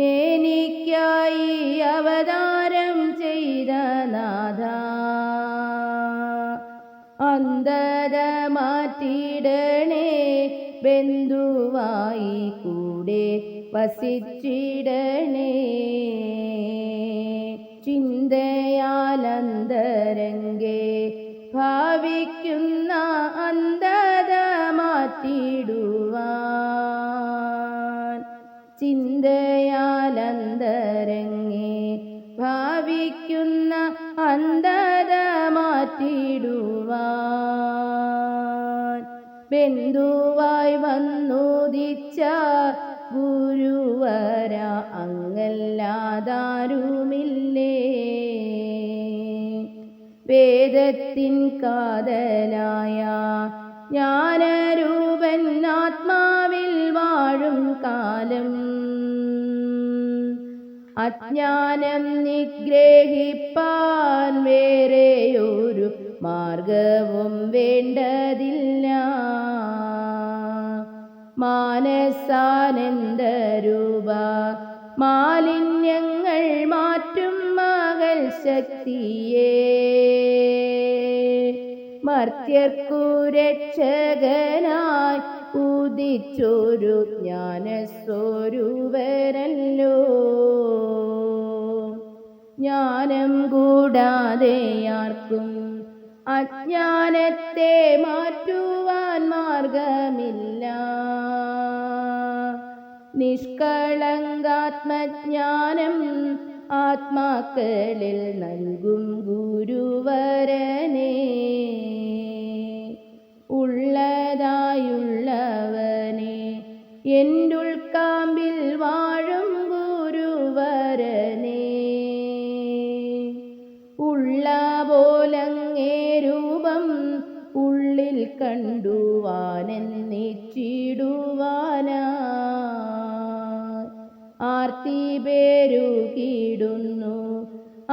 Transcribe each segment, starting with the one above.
എനിക്കായി അവതാരം ചെയ്ത നാഥ. അന്ധത മാറ്റിടണേ ബന്ധുവായി കൂടെ വസിച്ചിടണേ. ബന്ധുവായി വന്നുദിച്ച ഗുരുവര അങ്ങല്ലാതാരുമില്ലേ? വേദത്തിൻ കാതലായ ജ്ഞാനരൂപൻ ആത്മാവിൽ വാഴും കാലം. അജ്ഞാനം നിഗ്രഹിപ്പാൻ വേറെയൊരു മാർഗവും വേണ്ടതില്ല. മാനസാനന്ദരൂപ മാലിന്യങ്ങൾ മാറ്റും മകൾ ശക്തിയേ. മർത്യർക്കു രക്ഷകനായി ഉദിച്ചൊരു ജ്ഞാനസ്വരൂപരല്ലോ ജ്ഞാനം കൂടാതെ ആർക്കും അജ്ഞാനത്തെ മാറ്റുവാൻ മാർഗമില്ല. നിഷ്കളങ്കാത്മജ്ഞാനം ആത്മാക്കളിൽ നൽകും ഗുരുവരനെ. ഉള്ളതായുള്ളവനെ എന്റുൾക്കാമ്പിൽ വാഴും ഗുരുവരനെ. ഉള്ള പോലങ്ങേ കണ്ടുവാനെന്നിച്ചിടുവാനാ ആർത്തി പേരുകിടുന്നു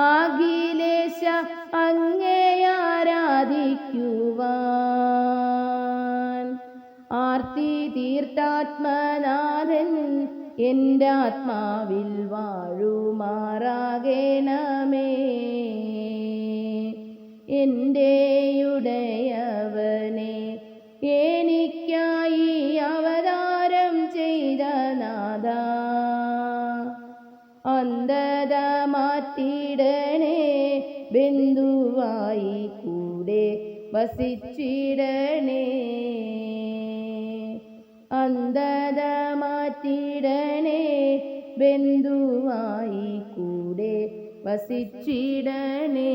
അഖിലേശ അങ്ങേ ആരാധിക്കുവാൻ ആർത്തി തീർത്ഥാത്മനാഥൻ എന്റെ ആത്മാവിൽ വാഴുമാറാകേണമേ. എന്റെയുടയവനെ നാഥ അന്ധത മാറ്റിടണേ ബന്ധുവായി കൂടെ വസിച്ചിടണേ. അന്ധത മാറ്റിടണേ ബന്ധുവായി കൂടെ വസിച്ചിടണേ.